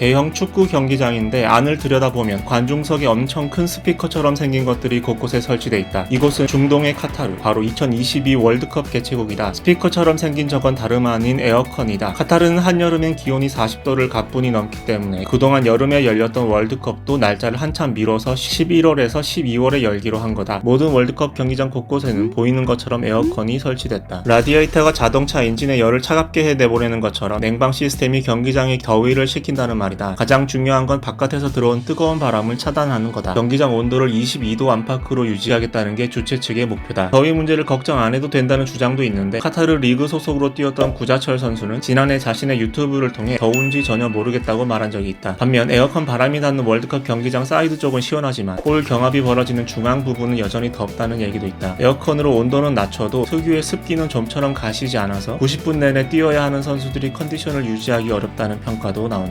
대형 축구 경기장인데 안을 들여다보면 관중석이 엄청 큰 스피커처럼 생긴 것들이 곳곳에 설치돼 있다. 이곳은 중동의 카타르, 바로 2022 월드컵 개최국이다. 스피커처럼 생긴 저건 다름 아닌 에어컨이다. 카타르는 한여름엔 기온이 40도를 가뿐히 넘기 때문에 그동안 여름에 열렸던 월드컵도 날짜를 한참 미뤄서 11월에서 12월에 열기로 한 거다. 모든 월드컵 경기장 곳곳에는 보이는 것처럼 에어컨이 설치됐다. 라디에이터가 자동차 엔진의 열을 차갑게 해 내보내는 것처럼 냉방 시스템이 경기장의 더위를 식힌다는 말 이다. 가장 중요한 건 바깥에서 들어온 뜨거운 바람을 차단하는 거다. 경기장 온도를 22도 안팎으로 유지하겠다는 게 주최 측의 목표다. 더위 문제를 걱정 안 해도 된다는 주장도 있는데 카타르 리그 소속으로 뛰었던 구자철 선수는 지난해 자신의 유튜브를 통해 더운지 전혀 모르겠다고 말한 적이 있다. 반면 에어컨 바람이 닿는 월드컵 경기장 사이드 쪽은 시원하지만 골 경합이 벌어지는 중앙 부분은 여전히 덥다는 얘기도 있다. 에어컨으로 온도는 낮춰도 특유의 습기는 좀처럼 가시지 않아서 90분 내내 뛰어야 하는 선수들이 컨디션을 유지하기 어렵다는 평가도 나온다.